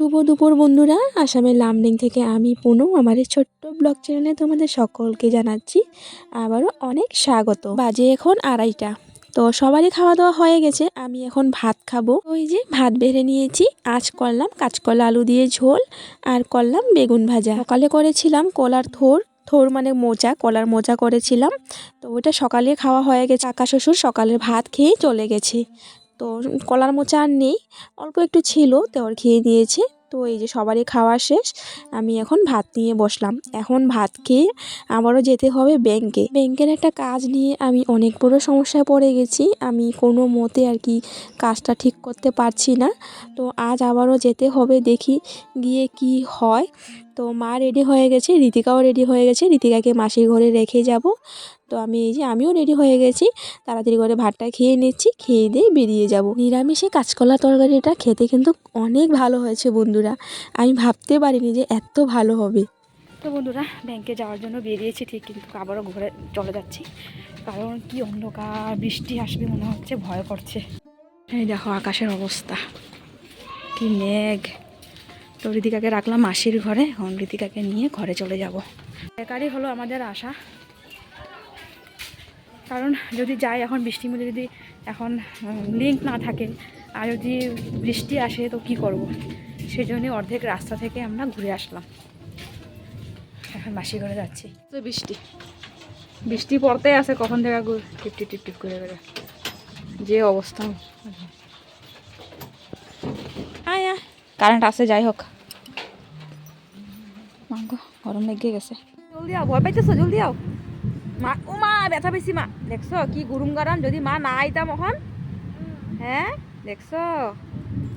শুভ দুপুর বন্ধুরা। আসামের লামডিং থেকে আমি পুনু। আমার এই ছোট্ট ব্লগ চ্যানেলে তোমাদের সকলকে জানাচ্ছি আবারও অনেক স্বাগত। বাজে এখন আড়াইটা। তো সবারই খাওয়া দাওয়া হয়ে গেছে। আমি এখন ভাত খাব। ওই যে ভাত বেড়ে নিয়েছি। আজ করলাম কাঁচকলা আলু দিয়ে ঝোল আর করলাম বেগুন ভাজা। সকালে করেছিলাম কলার থোর। থোর মানে মোচা। কলার মোচা করেছিলাম। তো ওইটা সকালে খাওয়া হয়ে গেছে। কাকা শ্বশুর সকালের ভাত খেয়ে চলে গেছে। তো কলার মোচা আর নেই, অল্প একটু ছিল, তো ওর খেয়ে দিয়েছে। তো এই যে সবারই খাওয়া শেষ, আমি এখন ভাত নিয়ে বসলাম। এখন ভাত খেয়ে আবারও যেতে হবে ব্যাংকে। ব্যাংকের একটা কাজ নিয়ে আমি অনেক বড় সমস্যায় পড়ে গেছি। আমি কোনো মতে আর কি কাজটা ঠিক করতে পারছি না। তো আজ আবারও যেতে হবে, দেখি গিয়ে কি হয়। তো মা রেডি হয়ে গেছে ঋতিকাও রেডি হয়ে গেছে ঋতিকাকে মাসির ঘরে রেখে যাব। তো আমি এই যে আমিও রেডি হয়ে গেছি। তাড়াতাড়ি করে ভাতটা খেয়ে নিচ্ছি, খেয়ে দিয়ে বেরিয়ে যাব। নিরামিষে কাঁচকলা তরকারিটা খেতে কিন্তু অনেক ভালো হয়েছে বন্ধুরা। আমি ভাবতে পারিনি যে এত ভালো হবে। তো বন্ধুরা ব্যাংকে যাওয়ার জন্য বেরিয়েছি ঠিক, কিন্তু আবারও ঘরে চলে যাচ্ছি। কারণ কি অন্ধকার, বৃষ্টি আসবে মনে হচ্ছে, ভয় করছে। এই দেখো আকাশের অবস্থা। কি মেঘ। তো ঋতিকাকে রাখলাম মাসির ঘরে, এখন ঋতিকাকে নিয়ে ঘরে চলে যাব। বেকারই হলো আমাদের আশা। কারণ যদি যাই এখন বৃষ্টির মধ্যে যদি এখন লিঙ্ক না থাকে আর যদি বৃষ্টি আসে তো কি করব? সেই জন্যই অর্ধেক রাস্তা থেকে আমরা ঘুরে আসলাম। এখন মাসি ঘরে যাচ্ছি। তো বৃষ্টি। বৃষ্টি পড়তে আছে কখন থেকে টিপটি টিপ টিপ টিপ টিপ করে করে যে অবস্থা। আয়া কারেন্ট আছে যাই হোক। গরম লেগে গেছে। জলদি আও ভয় পাইতেছো? জলদি আও। মা, ও মা, ব্যথা পেয়েছি মা। দেখছ, কি গুরুম গরম যদি মা না আইতাম এখন হ্যাঁ দেখছ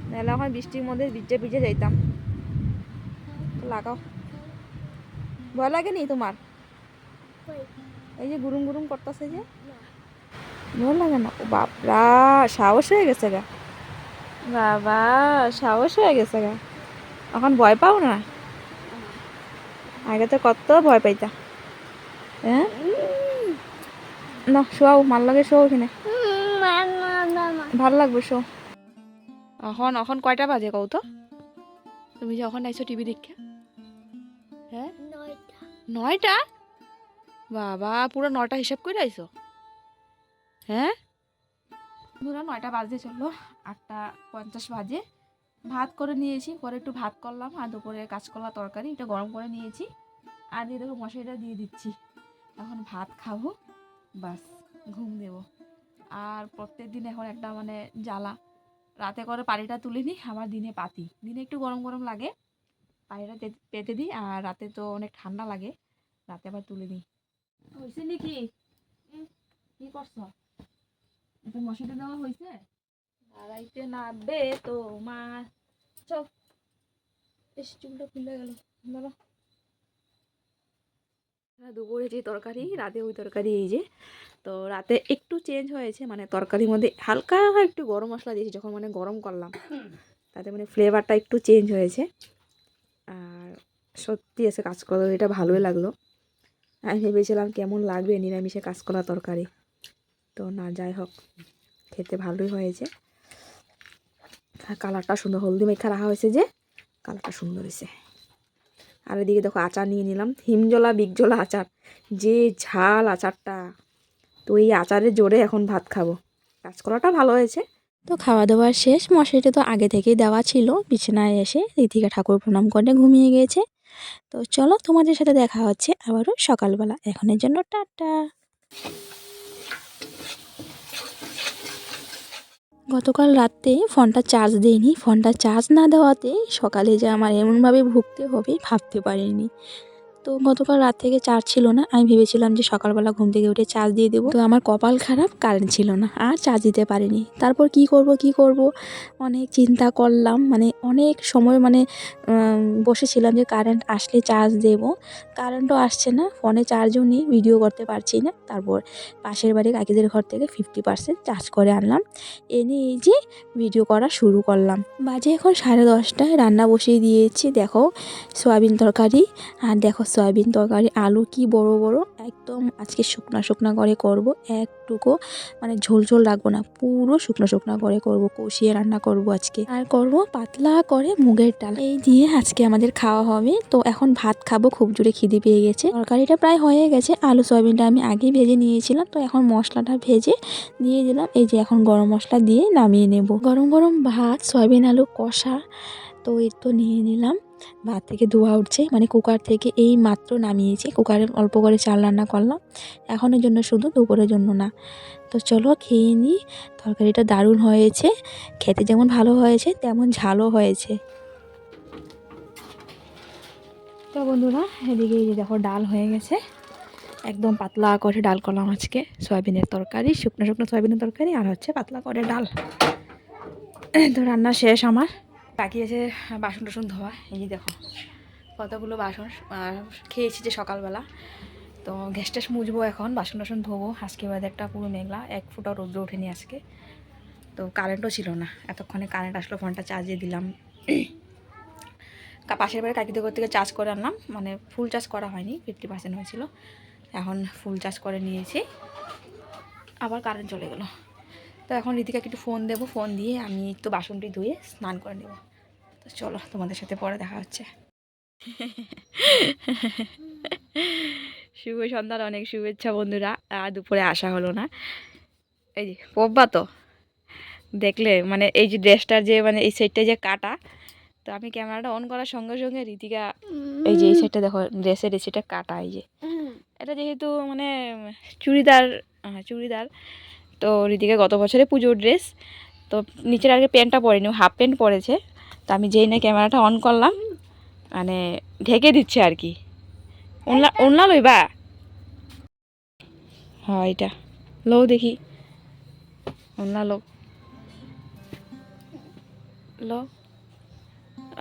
নাহলে এখন বৃষ্টির মধ্যে ভিজে ভিজে যাইতাম লাগাও। ভয় লাগেনি তোমার এই যে গুরুম গুরুম করতেছে যে। ভয় লাগে না? ও বাপরা সাহস হয়ে গেছে গা। বাবা, সাহস হয়ে গেছে গা। এখন ভয় পাও না? আগে তো কত ভয় পাইতা? হ্যাঁ না শোয়াও মাল লাগে শো ওখানে ভালো লাগবে শো এখন এখন কয়টা বাজে কও তো? তুমি যে এখন আইছো টিভি দেখে? হ্যাঁ নয়টা। বাবা পুরো নটা হিসাব করে আইছো? হ্যাঁ পুরো নয়টা বাজে চলল আটটা পঞ্চাশ বাজে। ভাত করে নিয়েছি পরে একটু ভাত করলাম আর দুপুরে কাঁচকলা তরকারি এটা গরম করে নিয়েছি। আর দিয়ে দেখো মশারিটা দিয়ে দিচ্ছি। এখন ভাত খাব, বাস ঘুম দেব। আর প্রত্যেক দিন এখন একটা মানে জ্বালা। রাতে করে পানিটা তুলে নিই আবার দিনে পাতি। দিনে একটু গরম গরম লাগে, পানিটা পেতে দিই, আর রাতে তো অনেক ঠান্ডা লাগে, রাতে আবার তুলে নিই। হয়েছে নাকি? কি করছ? এটা মশাটা দেওয়া হয়েছে? দাঁড়াইতে নাববে তো মা চল বেশ চুলটা খুলে গেল। বলো দুপুরে যে তরকারি, রাতে ওই তরকারি এই যে। তো রাতে একটু চেঞ্জ হয়েছে মানে তরকারির মধ্যে হালকা একটু গরম মশলা দিয়েছি, যখন মানে গরম করলাম। তাতে মানে ফ্লেভারটা একটু চেঞ্জ হয়েছে। আর সত্যি আছে কাঁচকলা এটা ভালোই লাগল। আমি ভেবেছিলাম কেমন লাগবে নিরামিষে কাঁচকলা তরকারি। তো না, যাই হোক, খেতে ভালোই হয়েছে। আর কালারটা সুন্দর, হলদি মেখা রাখা হয়েছে যে কালারটা সুন্দর হয়েছে। আর এদিকে দেখো আচার নিয়ে নিলাম। হিমজলা, বিগজলা আচার। যে ঝাল আচারটা। তো এই আচারের জোরে এখন ভাত খাব। কাঁচকলাটা ভালো হয়েছে। তো খাওয়া দাওয়া শেষ। মশারিটা তো আগে থেকেই দেওয়া ছিল। বিছানায় এসে ঋতিকা ঠাকুর প্রণাম করে ঘুমিয়ে গিয়েছে। তো চলো তোমাদের সাথে দেখা হচ্ছে আবারও সকালবেলা। এখনের জন্য টাটা। গতকাল রাতে ফোনটা চার্জ দেয়নি ফোনটা চার্জ না দেওয়াতে সকালে যে আমার এমনভাবে ভুগতে হবে ভাবতে পারিনি। তো গতকাল রাত থেকে চার্জ ছিল না। আমি ভেবেছিলাম যে সকালবেলা ঘুম থেকে উঠে চার্জ দিয়ে দেবো। তো আমার কপাল খারাপ, কারেন্ট ছিল না। আর চার্জ দিতে পারিনি। তারপর কি করব কি করব? অনেক চিন্তা করলাম। মানে অনেক সময় মানে বসেছিলাম যে কারেন্ট আসলে চার্জ দেব। কারেন্টও আসছে না, ফোনে চার্জও নেই, ভিডিও করতে পারছি না। তারপর পাশের বাড়ি কাকিদের ঘর থেকে ফিফটি পার্সেন্ট চার্জ করে আনলাম। এনে এই যে ভিডিও করা শুরু করলাম। বাজে এখন সাড়ে দশটায়, রান্না বসিয়ে দিয়েছি। দেখো, সয়াবিন তরকারি। আর দেখো সয়াবিন তরকারি, আলু কি বড় বড়? একদম আজকে শুকনা শুকনা করে করব। একটুকু মানে ঝোল ঝোল রাখব না, পুরো শুকনো শুকনো করে করব, কষিয়ে রান্না করব আজকে। আর করব পাতলা করে মুগের ডাল। এই দিয়ে আজকে আমাদের খাওয়া হবে। তো এখন ভাত খাব, খুব জোরে খিদে পেয়ে গেছে। তরকারিটা প্রায় হয়ে গেছে। আলু সয়াবিনটা আমি আগেই ভেজে নিয়েছিলাম। তো এখন মশলাটা ভেজে দিয়ে দিলাম। এই যে এখন গরম মশলা দিয়ে নামিয়ে নেব। গরম গরম ভাত, সয়াবিন আলু কষা, তো এই তো নিয়ে নিলাম। ভাত থেকে ধোয়া উঠছে। মানে কুকার থেকে এই মাত্র নামিয়েছি। কুকারে অল্প করে চাল রান্না করলাম। এখনের জন্য শুধু দুপুরের জন্য না। তো চলো খেয়ে নিই। তরকারিটা দারুণ হয়েছে। খেতে যেমন ভালো হয়েছে, তেমন ঝালও হয়েছে। তো বন্ধুরা, এদিকে এই যে দেখো ডাল হয়ে গেছে। একদম পাতলা করে ডাল করলাম আজকে। সয়াবিনের তরকারি, শুকনো শুকনো সয়াবিনের তরকারি আর হচ্ছে পাতলা করে ডাল। তো রান্না শেষ আমার। বাকি আছে বাসন টাসন ধোয়া। এই দেখো, কতগুলো বাসন খেয়েছি যে সকালবেলা। তো গ্যাস ট্যাস মুছবো এখন, বাসন টাসন ধোবো। আজকে ওয়েদারটা পুরো মেঘলা, এক ফুটা রৌদ্র ওঠেনি আজকে। তো কারেন্টও ছিল না। এতক্ষণে কারেন্ট আসলো ফোনটা চার্জে দিলাম। পাশের বাড়ি কাকিদের থেকে চার্জ করে আনলাম। মানে ফুল চার্জ করা হয়নি ফিফটি পার্সেন্ট হয়েছিল। এখন ফুল চার্জ করে নিয়েছি। আবার কারেন্ট চলে গেলো। তো এখন রীতিকাকে একটু ফোন দেবো ফোন দিয়ে আমি একটু বাসনটি ধুয়ে স্নান করে নেব। তো চলো তোমাদের সাথে পরে দেখা হচ্ছে। শুভ সন্ধ্যার অনেক শুভেচ্ছা বন্ধুরা। আর দুপুরে আসা হলো না। এই যে পব্বা তো? দেখলে মানে এই যে ড্রেসটার যে মানে এই সাইডটা যে কাটা তো আমি ক্যামেরাটা অন করার সঙ্গে সঙ্গে রীতিকা এই যে এই সাইডটা দেখো ড্রেসের এই সাইডটা কাটা এই যে। এটা যেহেতু মানে চুড়িদার হ্যাঁ, চুড়িদার তো রীতিকা গত বছরে পুজোর ড্রেস তো নিচের আগে প্যান্টটা পরেনি হাফ প্যান্ট পরেছে। তো আমি যেই না ক্যামেরাটা অন করলাম মানে ঢেকে দিচ্ছে আর কি। ওনলা ওনলা লইবা হ্যাঁ এটা। লো দেখি। ওনলা লো লো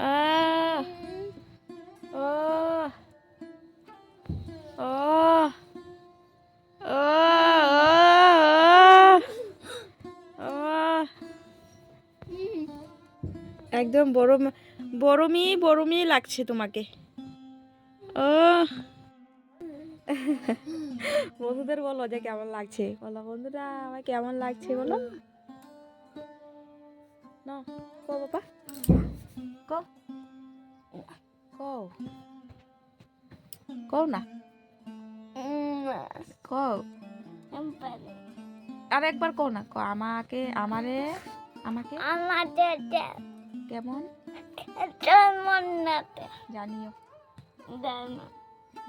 আহ! একদম বড় বড়মি বড়মি লাগছে তোমাকে। ও বন্ধুদের বলো যে কেমন লাগছে? বলো, বন্ধুরা আমার কেমন লাগছে বলো? না কো বাবা। কো কো কও না। কও। আর একবার কও না, কও। আমাকে, আমারে, আমাকে? আমাদের কেমন? জানিও।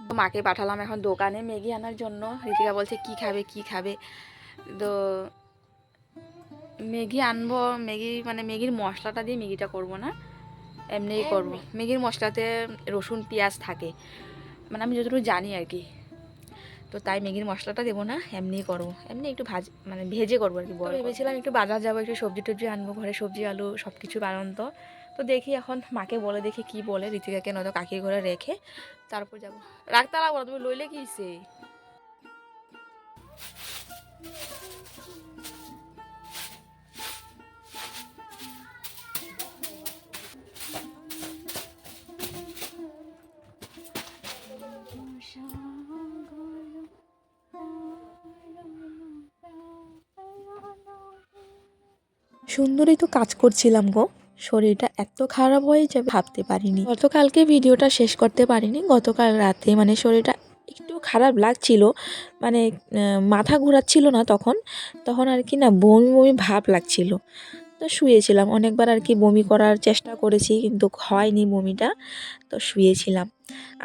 তো মাকে পাঠালাম এখন দোকানে ম্যাগি আনার জন্য। ঋতিকা বলছে কি খাবে কি খাবে? তো ম্যাগি আনব ম্যাগি মানে ম্যাগির মশলাটা দিয়ে ম্যাগিটা করব না এমনিই করব। ম্যাগির মশলাতে রসুন পেঁয়াজ থাকে। মানে আমি যতটুকু জানি আর কি। তো তাই ম্যাগির মশলাটা দেবো না এমনি করব। এমনি একটু ভাজ মানে ভেজে করব আর কি বড় ভেবেছিলাম একটু বাজার যাব একটু সবজি টবজি আনব ঘরে সবজি আলু সব কিছু বানান তো তো দেখি এখন মাকে বলে দেখি কি বলে ঋতিকাকে নয়তো কাকির ঘরে রেখে তারপর যাব। রাখতে লাগবো তুমি লইলে কি সুন্দরই তো কাজ করছিলাম গো। শরীরটা এত খারাপ হয়ে যাবে, ভাবতে পারিনি। গতকালকে ভিডিওটা শেষ করতে পারিনি, গতকাল রাতে মানে শরীরটা একটু খারাপ লাগছিল মানে মাথা ঘোরাচ্ছিল না তখন তখন আর কি না বমি বমি ভাব লাগছিল। তো শুয়েছিলাম, অনেকবার আর কি বমি করার চেষ্টা করেছি কিন্তু হয়নি বমিটা, তো শুয়েছিলাম,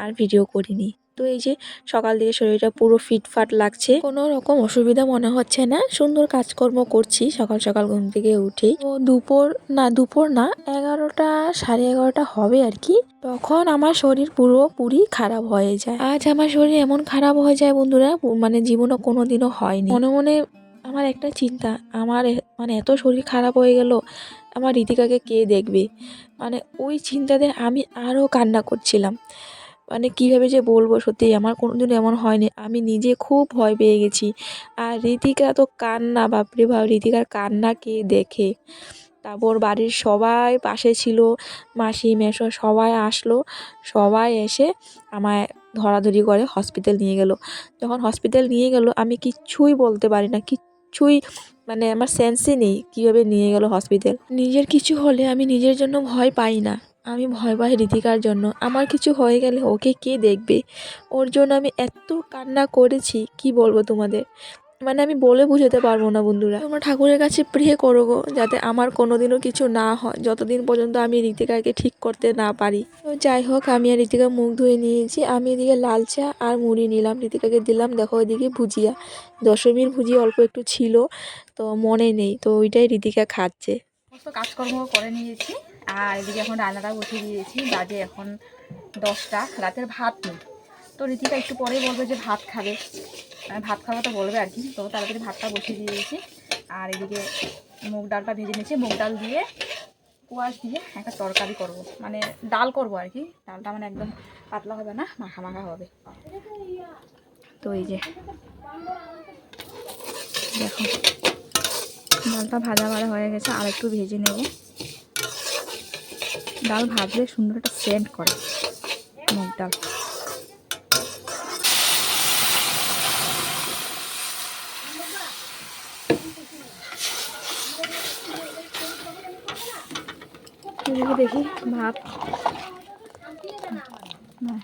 আর ভিডিও করিনি। তো এই যে সকাল থেকে শরীরটা পুরো ফিটফাট লাগছে। কোনো রকম অসুবিধা মনে হচ্ছে না। সুন্দর কাজকর্ম করছি সকাল সকাল ঘুম থেকে উঠেই। তো দুপুর, না দুপুর না, এগারোটা সাড়ে এগারোটা হবে আর কি। তখন আমার শরীর পুরোপুরি খারাপ হয়ে যায়। আজ আমার শরীর এমন খারাপ হয়ে যায় বন্ধুরা মানে জীবনে কোনো দিনও হয়নি। মনে মনে আমার একটা চিন্তা, আমার মানে এত শরীর খারাপ হয়ে গেল, আমার রীতিকাকে কে দেখবে? মানে ওই চিন্তাতে আমি আরও কান্না করছিলাম। মানে কীভাবে যে বলব সত্যি আমার কোনো কোনোদিন এমন হয়নি। আমি নিজে খুব ভয় পেয়ে গেছি। আর রীতিকা তো কান্না, বাপরে বাপ, রীতিকার কান্না কে দেখে? তারপর বাড়ির সবাই পাশে ছিল, মাসি মেশো সবাই আসলো, সবাই এসে আমায় ধরাধরি করে হসপিটাল নিয়ে গেল। যখন হসপিটাল নিয়ে গেল, আমি কিচ্ছুই বলতে পারি না কিচ্ছুই মানে আমার সেন্সই নেই কীভাবে নিয়ে গেল হসপিটাল। নিজের কিছু হলে আমি নিজের জন্য ভয় পাই না। আমি ভয় পাই ঋতিকার জন্য। আমার কিছু হয়ে গেলে ওকে কে দেখবে? ওর জন্য আমি এত কান্না করেছি, কি বলব তোমাদের? মানে আমি বলে বোঝাতে পারব না বন্ধুরা। তোমরা ঠাকুরের কাছে প্রে করো গো, যাতে আমার কোনোদিনও কিছু না হয়, যতদিন পর্যন্ত আমি ঋতিকাকে ঠিক করতে না পারি। তো যাই হোক, আমি আর ঋতিকা মুখ ধুয়ে নিয়েছি। আমি এদিকে লাল চা আর মুড়ি নিলাম। ঋতিকাকে দিলাম, দেখো ওইদিকে ভুজিয়া। দশমীর ভুজিয়া অল্প একটু ছিল, তো মনে নেই, তো ওইটাই ঋতিকা খাচ্ছে। কাজকর্ম করে নিয়েছি। আর এদিকে এখন রান্নাটা বসিয়ে দিয়েছি। বাজে এখন দশটা, রাতের ভাত নেই। তো রীতিকা একটু পরেই বলবে যে ভাত খাবে। ভাত খাওয়া তো বলবে আর কি। তো তাড়াতাড়ি ভাতটা বসিয়ে দিয়েছি। আর এদিকে মুগ ডালটা ভেজে নিয়েছি। মুগ ডাল দিয়ে কুয়াশ দিয়ে একটা তরকারি করব। মানে ডাল করব আর কি। ডালটা মানে একদম পাতলা হবে না, মাখা মাখা হবে। তো এই যে দেখো, ডালটা ভাজা ভাজা হয়ে গেছে। আর একটু ভেজে নেব। ডাল ভাজলে সুন্দর একটা সেন্ট করে মুগ ডাল দেখি ভাত না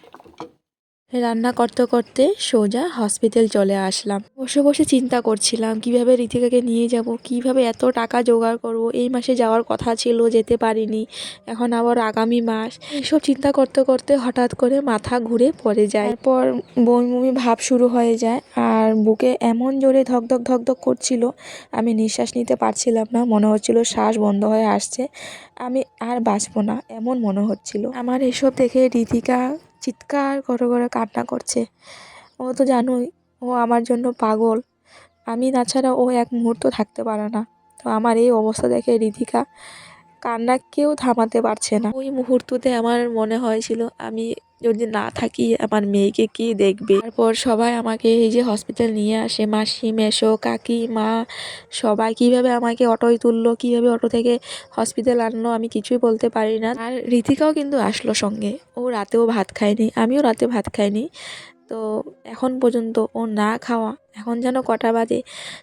রান্না করতে করতে সোজা হসপিটাল চলে আসলাম। বসে বসে চিন্তা করছিলাম, কীভাবে ঋতিকাকে নিয়ে যাব, কীভাবে এত টাকা জোগাড় করব? এই মাসে যাওয়ার কথা ছিল, যেতে পারিনি। এখন আবার আগামী মাস। এইসব চিন্তা করতে করতে হঠাৎ করে মাথা ঘুরে পড়ে যায়। তারপর বমি ভাব শুরু হয়ে যায়, আর বুকে এমন জোরে ধকধক ধকধক করছিল, আমি নিঃশ্বাস নিতে পারছিলাম না। মনে হচ্ছিল শ্বাস বন্ধ হয়ে আসছে। আমি আর বাঁচবো না, এমন মনে হচ্ছিল। আমার এসব দেখে ঋতিকা চিৎকার করে করে কান্না করছে। ও তো জানোই, ও আমার জন্য পাগল। আমি না ছাড়া ও এক মুহূর্ত থাকতে পারে না। তো আমার এই অবস্থা দেখে রিধিকা কান্না কেউ থামাতে পারছে না। ওই মুহূর্ততে আমার মনে হয়েছিল, আমি যদি না থাকি আমার মেয়েকে কি দেখবে? তারপর সবাই আমাকে এই যে হসপিটাল নিয়ে আসে, মাসি মেশো কাকি, মা, সবাই কীভাবে আমাকে অটোয় তুললো, কীভাবে অটো থেকে হসপিটাল আনলো, আমি কিছুই বলতে পারি না। আর ঋতিকাও কিন্তু আসলো সঙ্গে। ও রাতেও ভাত খায়নি, আমিও রাতে ভাত খাইনি তো এখন পর্যন্ত ও না খাওয়া, এখন যেন কটা বাজে?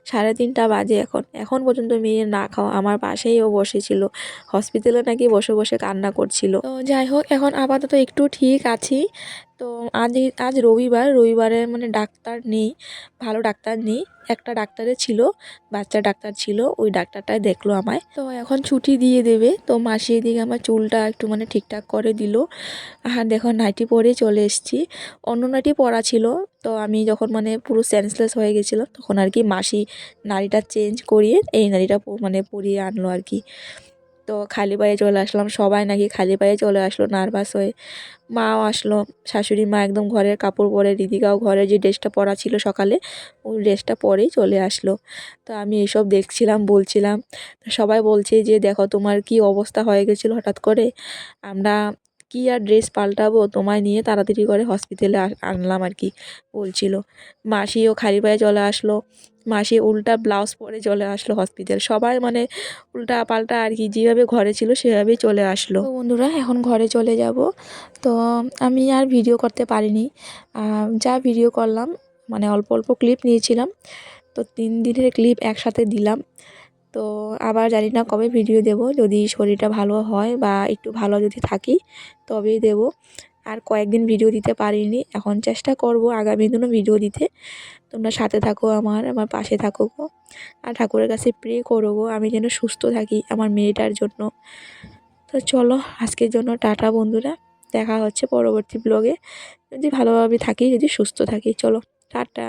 সাড়ে তিনটা বাজে এখন। এখন পর্যন্ত মেয়ে না খাওয়া, আমার পাশেই ও বসেছিল। হসপিটালে নাকি বসে বসে কান্না করছিল। তো যাই হোক, এখন আপাতত একটু ঠিক আছি। তো আজ আজ রবিবার, রবিবারে মানে ডাক্তার নেই, ভালো ডাক্তার নেই। একটা ডাক্তারে ছিল, বাচ্চা ডাক্তার ছিল, ওই ডাক্তারটাই দেখল আমায়। তো এখন ছুটি দিয়ে দেবে, তো মাসি এদিকে আমার চুলটা একটু মানে ঠিকঠাক করে দিল। আর দেখো নাইটি পরে চলে এসেছি। অন্য নাইটি পরা ছিল, তো আমি যখন মানে পুরো সেন্সলেস হয়ে গেছিল তখন আর কি মাসি নাড়িটা চেঞ্জ করিয়ে এই নাড়িটা মানে পরিয়ে আনলো আর কি। তো খালি পায়ে চলে আসলাম। সবাই নাকি খালি পায়ে চলে আসলো নার্ভাস হয়ে। মাও আসলো, শাশুড়ি মা একদম ঘরের কাপড় পরে রিদিকাও ঘরে যে ড্রেসটা পরা ছিল সকালে, ওই ড্রেসটা পরেই চলে আসলো। তো আমি এসব দেখছিলাম, বলছিলাম সবাই বলছে যে, দেখো তোমার কি অবস্থা হয়ে গেছিল হঠাৎ করে? আমরা কি আর ড্রেস পাল্টাবো? তোমায় নিয়ে তাড়াতাড়ি করে হসপিটালে আনলাম আর কি, বলছিল। মাসিও খালি পায়ে চলে আসলো। মাসি উল্টা ব্লাউজ পরে চলে আসলো হসপিটাল সবাই মানে উল্টা পাল্টা আর কি, যেভাবে ঘরে ছিল সেভাবেই চলে আসলো। বন্ধুরা, এখন ঘরে চলে যাব। তো আমি আর ভিডিও করতে পারিনি। যা ভিডিও করলাম মানে অল্প অল্প ক্লিপ নিয়েছিলাম। তো তিন দিনের ক্লিপ একসাথে দিলাম। তো আবার জানি না কবে ভিডিও দেব। যদি শরীরটা ভালো হয় বা একটু ভালো যদি থাকি, তবেই দেব। আর কয়েকদিন ভিডিও দিতে পারিনি। এখন চেষ্টা করব আগামী দিনও ভিডিও দিতে। তোমরা সাথে থাকো আমার আমার পাশে থাকো গো। আর ঠাকুরের কাছে প্রে করো গো, আমি যেন সুস্থ থাকি আমার মেয়েটার জন্য। তো চলো, আজকের জন্য টাটা বন্ধুরা। দেখা হচ্ছে পরবর্তী ব্লগে যদি ভালোভাবে থাকি, যদি সুস্থ থাকি, চলো, টাটা।